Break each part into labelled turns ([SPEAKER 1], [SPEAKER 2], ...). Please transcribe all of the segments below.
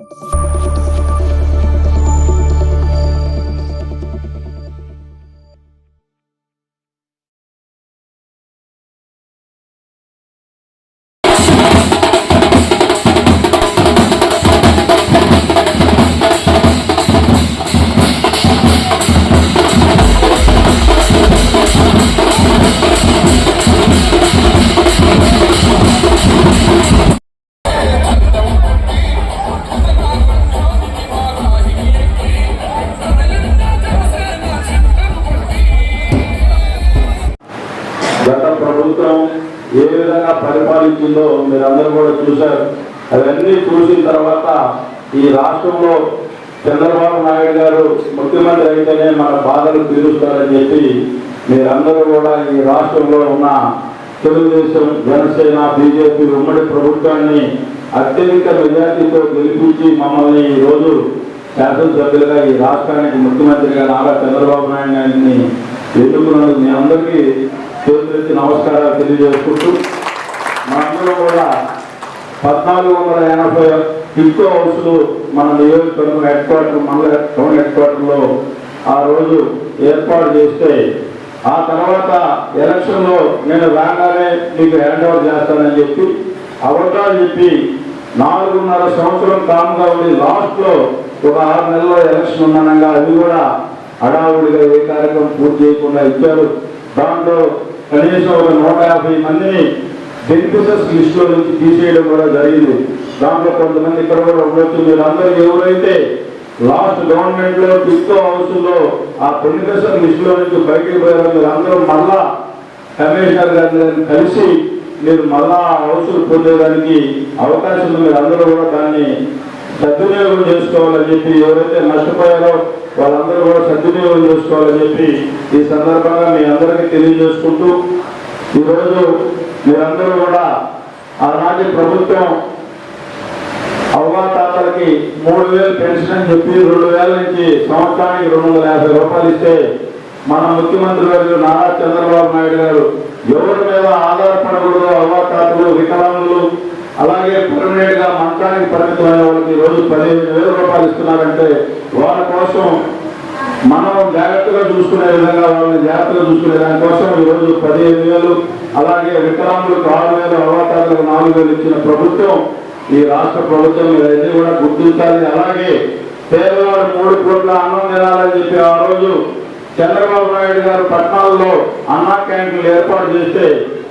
[SPEAKER 1] గత పరిపాలించిందో మీరందరూ కూడా చూశారు. అవన్నీ చూసిన తర్వాత ఈ రాష్ట్రంలో చంద్రబాబు నాయుడు గారు ముఖ్యమంత్రి అయితేనే మన బాధలు తీరుస్తారని చెప్పి మీరందరూ కూడా ఈ రాష్ట్రంలో ఉన్న తెలుగుదేశం జనసేన బీజేపీ ఉమ్మడి ప్రభుత్వాన్ని అత్యధిక మెజార్టీతో గెలిపించి మమ్మల్ని ఈ రోజు శాసనసభ్యులుగా ఈ రాష్ట్రానికి ముఖ్యమంత్రిగా నారా చంద్రబాబు నాయుడు గారిని ఎన్నుకున్నందుకు మీ అందరికీ చేతులెత్తి నమస్కారాలు తెలియజేసుకుంటూ కూడా పద్నాలుగు వందల ఎనభై టిక్కో హౌస్లు మన నియోజకవర్గం హెడ్ క్వార్టర్ మండల టౌన్ హెడ్ క్వార్టర్లో ఆ రోజు ఏర్పాటు చేస్తే ఆ తర్వాత ఎలక్షన్లో నేను రాగానే మీకు హ్యాండ్ ఓవర్ చేస్తానని చెప్పి అవకాశం చెప్పి నాలుగున్నర సంవత్సరం కామ్గా ఉండి లాస్ట్లో ఒక ఆరు నెలల్లో ఎలక్షన్ ఉన్నానంగా అది కూడా హడావుడిగా ఏ కార్యక్రమం పూర్తి చేయకుండా ఇచ్చారు. దాంట్లో కనీసం ఒక నూట యాభై మందిని బెనిఫిషర్స్ లిస్టులో నుంచి తీసేయడం కూడా జరిగింది. దాంట్లో కొంతమంది ఇక్కడ కూడా ఉండొచ్చు. మీరందరూ ఎవరైతే లాస్ట్ గవర్నమెంట్లో టిక్కో హౌస్లో ఆ బెనిఫిషర్ లిస్టులో నుంచి బయటకు పోయారో మీరు మళ్ళా కమిషనర్ గారిని కలిసి మీరు మళ్ళా హౌసులు పొందేదానికి అవకాశం ఉంది. అందరూ కూడా దాన్ని సద్వినియోగం చేసుకోవాలని చెప్పి ఎవరైతే నష్టపోయారో వాళ్ళందరూ కూడా సద్వినియోగం చేసుకోవాలని చెప్పి ఈ సందర్భంగా మీ అందరికీ తెలియజేసుకుంటూ ఈరోజు మీరందరూ కూడా ఆనాటి ప్రభుత్వం అవ్వాతాతలకి మూడు వేలు పెన్షన్ అని చెప్పి రెండు వేల నుంచి సంవత్సరానికి రెండు వందల యాభై రూపాయలు ఇస్తే మన ముఖ్యమంత్రి గారు నారా చంద్రబాబు నాయుడు గారు ఎవరి మీద ఆధారపడకూడదు అవ్వాతాతలు వికలాంగులు అలాగే పర్మనెంట్గా మంచానికి పరిమితమైన వాళ్ళకి రోజు పదిహేను వేల రూపాయలు ఇస్తున్నారంటే వాళ్ళ కోసం మనం జాగ్రత్తగా చూసుకునే విధంగా వాళ్ళని జాగ్రత్తగా చూసుకునే దానికోసం ఈ రోజు పదిహేను వేలు అలాగే వికలాంగులకు ఆరు వేలు అవతారాలకు నాలుగు వేలు ఇచ్చిన ప్రభుత్వం ఈ రాష్ట్ర ప్రభుత్వం ఇవన్నీ కూడా గుర్తించాలి. అలాగే పేదవాడు మూడు కోట్ల అన్నం తినాలని చెప్పి ఆ రోజు చంద్రబాబు నాయుడు గారు పట్టణాల్లో అన్నా క్యాంటీన్లు ఏర్పాటు చేస్తే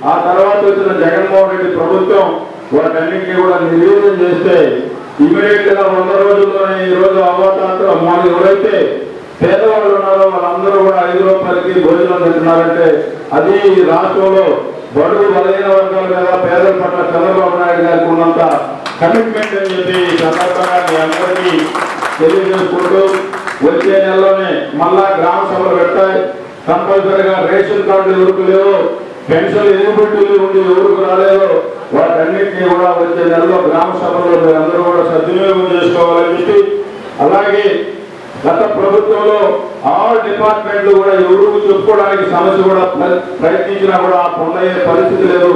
[SPEAKER 1] ఆ తర్వాత వచ్చిన జగన్మోహన్ రెడ్డి ప్రభుత్వం వాటన్నింటినీ కూడా నిర్వీర్యం చేస్తే ఇమీడియట్గా వంద రోజుల్లోనే ఈ రోజు అవతాంతరం మాకు ఎవరైతే పేదవాళ్ళు ఉన్నారో వాళ్ళందరూ కూడా ఐదు రూపాయలకి భోజనం తింటున్నారంటే అది రాష్ట్రంలో బడుగు బలహీన వర్గాల మీద పేదల పట్ల చంద్రబాబు నాయుడు గారికి ఉన్నంత కమిట్మెంట్ అని చెప్పి సందర్భంగా మీ అందరికీ తెలియజేసుకుంటూ వచ్చే నెలలోనే మళ్ళా గ్రామ సభలు పెట్టాయి కంపల్సరిగా రేషన్ కార్డులు ఎవరికి లేవు పెన్షన్ ఎలిజిబిలిటీ ఉండి ఎవరికి రాలేదో వాటన్నిటినీ కూడా వచ్చే నెలలో గ్రామ సభలో మీరందరూ కూడా సద్వినియోగం చేసుకోవాలని చెప్పి అలాగే గత ప్రభుత్వంలో ఆల్ డిపార్ట్మెంట్లు కూడా ఎవరు చెప్పుకోవడానికి సమస్య కూడా ప్ర- ప్రయత్నించినా కూడా పొందయ్యే పరిస్థితి లేదు.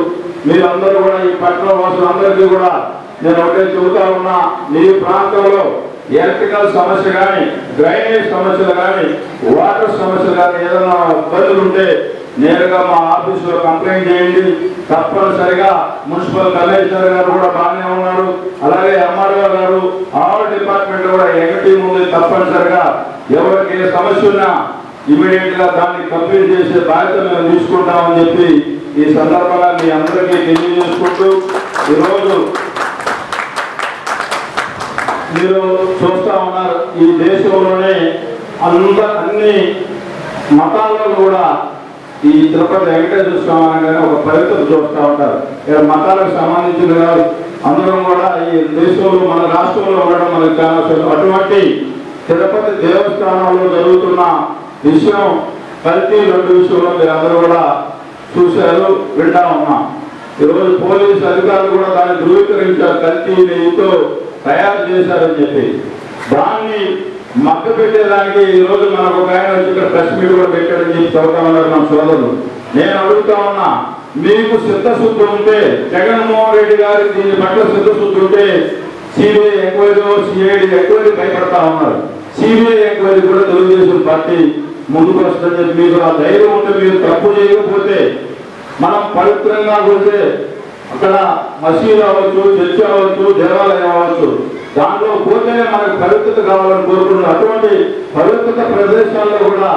[SPEAKER 1] మీరందరూ కూడా ఈ పట్టణ వాసులందరికీ కూడా నేను ఒకటే చెబుతా ఉన్నా మీ ప్రాంతంలో ఎలక్ట్రికల్ సమస్య కానీ డ్రైనేజ్ సమస్యలు కానీ వాటర్ సమస్యలు కానీ ఏదైనా ఇబ్బందులు ఉంటే నేరుగా మా ఆఫీసులో కంప్లైంట్ చేయండి. తప్పనిసరిగా మున్సిపల్ కమిషనర్ గారు కూడా బాగానే ఉన్నారు. అలాగే ఎంఆర్ఓ గారు ఆల్ డిపార్ట్మెంట్ కూడా ఎగటి ఉంది తప్పనిసరిగా ఎవరికి ఏ సమస్య ఉన్నా ఇమీడియట్గా దాన్ని కంప్లీట్ చేసే బాధ్యత మేము తీసుకుంటామని చెప్పి ఈ సందర్భంగా మీ అందరికీ తెలియజేసుకుంటూ ఈరోజు మీరు చూస్తా ఉన్నారు. ఈ దేశంలోనే అంద అన్ని మతాలను కూడా ఈ తిరుపతి వెంకటేశ్వర స్వామి అనగానే ఒక పవిత్ర చూస్తూ ఉంటారు. ఇక్కడ మతాలకు సంబంధించిన కాదు అందరం కూడా ఈ దేశంలో మన రాష్ట్రంలో ఉండడం మనకు చాలా అటువంటి తిరుపతి దేవస్థానంలో జరుగుతున్న విషయం కల్తీ రెండు విషయంలో మీరు అందరూ కూడా చూశారు వింటా ఉన్నాం. ఈరోజు పోలీసు అధికారులు కూడా దాన్ని ధృవీకరించారు కల్తీ నెయ్యితో తయారు చేశారని చెప్పి. దాన్ని మక్క పెట్టేదానికి ఈ రోజు మనకు ఒక ఆయన వచ్చి ఇక్కడ ప్రెస్ మీట్ కూడా పెట్టాడని చెప్పి చదువుతా ఉన్నారు మన సోదరులు నేను అడుగుతా ఉన్నా మీకు సిద్ధశుద్ధి ఉంటే జగన్మోహన్ రెడ్డి గారి దీని పట్ల సిద్ధశుద్ధి ఉంటే సిబిఐ ఎంక్వైరీ సిఐడి ఎంక్వైరీ భయపడతా ఉన్నారు. సిబిఐ ఎంక్వైరీ కూడా తెలుగుదేశం పార్టీ ముందుకు వస్తుందని చెప్పి మీకు ఆ ధైర్యం ఉంటే మీరు తప్పు చేయకపోతే మనం పవిత్రంగా పోతే అక్కడ మసీదు అవ్వచ్చు చర్చ అవ్వచ్చు దేవాలయం అవ్వచ్చు దాంట్లో పోతేనే మనకు పరిస్థితి కావాలని కోరుకుంటున్నాం. అటువంటి పవిత్రత ప్రదేశాల్లో కూడా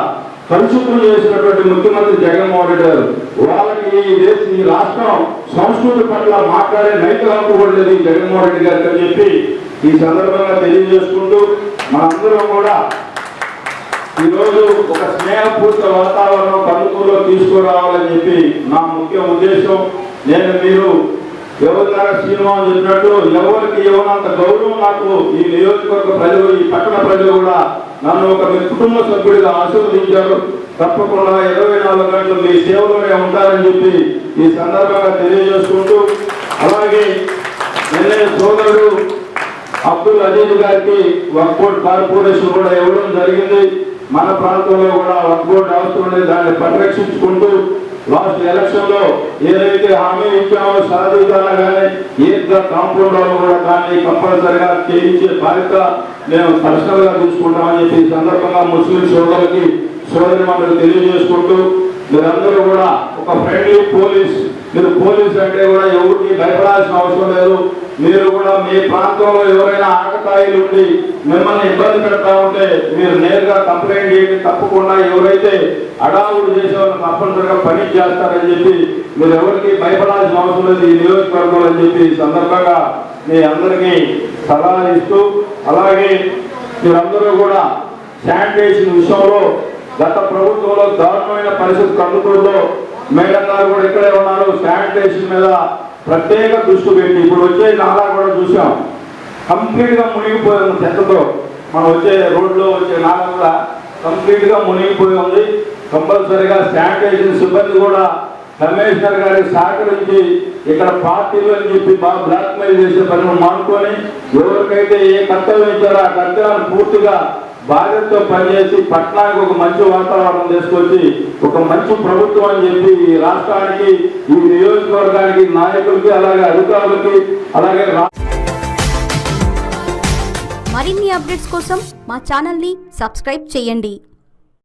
[SPEAKER 1] పరిశుభ్రం చేసినటువంటి ముఖ్యమంత్రి జగన్మోహన్ రెడ్డి గారు వాళ్ళకి ఈ దేశ ఈ రాష్ట్రం సంస్కృతి పట్ల మాట్లాడే నైతిక హక్కు కూడా లేదు ఈ జగన్మోహన్ రెడ్డి గారికి అని చెప్పి ఈ సందర్భంగా తెలియజేసుకుంటూ మనందరం కూడా ఈరోజు ఒక స్నేహపూర్త వాతావరణం కందుకూరులో తీసుకురావాలని చెప్పి నా ముఖ్య ఉద్దేశం. నేను మీరు యువతర శ్రీనివాస్ చెప్పినట్టు ఎవరికి ఇవ్వనంత గౌరవం నాకు ఈ నియోజకవర్గ ప్రజలు ఈ పట్టణ ప్రజలు కూడా నన్ను ఒక మీ కుటుంబ సభ్యుడిగా ఆశీర్వదించారు. తప్పకుండా ఇరవై నాలుగు గంటలు మీ సేవలోనే ఉంటారని చెప్పి ఈ సందర్భంగా తెలియజేసుకుంటూ అలాగే నిన్నే సోదరుడు అబ్దుల్ అజీజ్ గారికి వర్క్బోర్డ్ కార్పొరేషన్ కూడా ఇవ్వడం జరిగింది. మన ప్రాంతంలో కూడా వర్క్బోర్డ్ అవసరం దాన్ని పరిరక్షించుకుంటూ లాస్ట్ ఎలక్షన్లో ఏదైతే హామీ ఇచ్చామో సాధించాలా కానీ ఏ కాంపౌండ్ వాళ్ళు కూడా దాన్ని కంపల్సరిగా చేయించే బాధ్యత మేము పర్సనల్గా చూసుకుంటామని చెప్పి సందర్భంగా ముస్లిం సోదరులకి సోదరి మండలి తెలియజేసుకుంటూ మీరందరూ కూడా ఒక ఫ్రెండ్లీ పోలీస్ మీరు పోలీస్ అంటే కూడా ఎవరికి భయపడాల్సిన అవసరం లేదు. మీరు కూడా మీ ప్రాంతంలో ఎవరైనా ఆకతాయిలు ఉండి మిమ్మల్ని ఇబ్బంది పెడతా ఉంటే మీరు నేరుగా కంప్లైంట్ చేయండి తప్పకుండా ఎవరైతే అడావుడు చేసే వాళ్ళని తప్పనిసరిగా పని చేస్తారని చెప్పి మీరు ఎవరికి భయపడాల్సిన అవసరం లేదు ఈ నియోజకవర్గంలో అని చెప్పి సందర్భంగా మీ అందరికీ సలహా ఇస్తూ అలాగే మీరందరూ కూడా శానిటేషన్ విషయంలో గత ప్రభుత్వంలో దారుణమైన పరిస్థితి కందుకూరులో మేడం గారు కూడా ఇక్కడే ఉన్నారు శానిటేషన్ మీద ప్రత్యేక దృష్టి పెట్టి ఇప్పుడు వచ్చే నాలా కూడా చూసాం. కంప్లీట్గా గా ఉంది చెత్తతో. మనం వచ్చే రోడ్లో వచ్చే నాలా కూడా కంప్లీట్గా మునిగిపోయి ఉంది కంపల్సరిగా శానిటైజేషన్ సిబ్బంది కూడా కమిషనర్ గారి సహకరించి ఇక్కడ పార్టీలు అని చెప్పి బాగా బ్లాక్మెయిల్ చేసే పనులు మానుకొని ఎవరికైతే ఏ కర్తవ్యం ఇచ్చారో ఆ కర్తవ్యాన్ని పూర్తిగా భారత్తో పనిచేసి పట్టణానికి ఒక మంచి వాతావరణం తీసుకొచ్చి ఒక మంచి ప్రభుత్వం అని చెప్పి ఈ రాష్ట్రానికి ఈ నియోజకవర్గానికి నాయకులకి అలాగే అధికారులకి అలాగే
[SPEAKER 2] మరిన్ని అప్డేట్స్ కోసం మా ఛానల్ని సబ్స్క్రైబ్ చేయండి.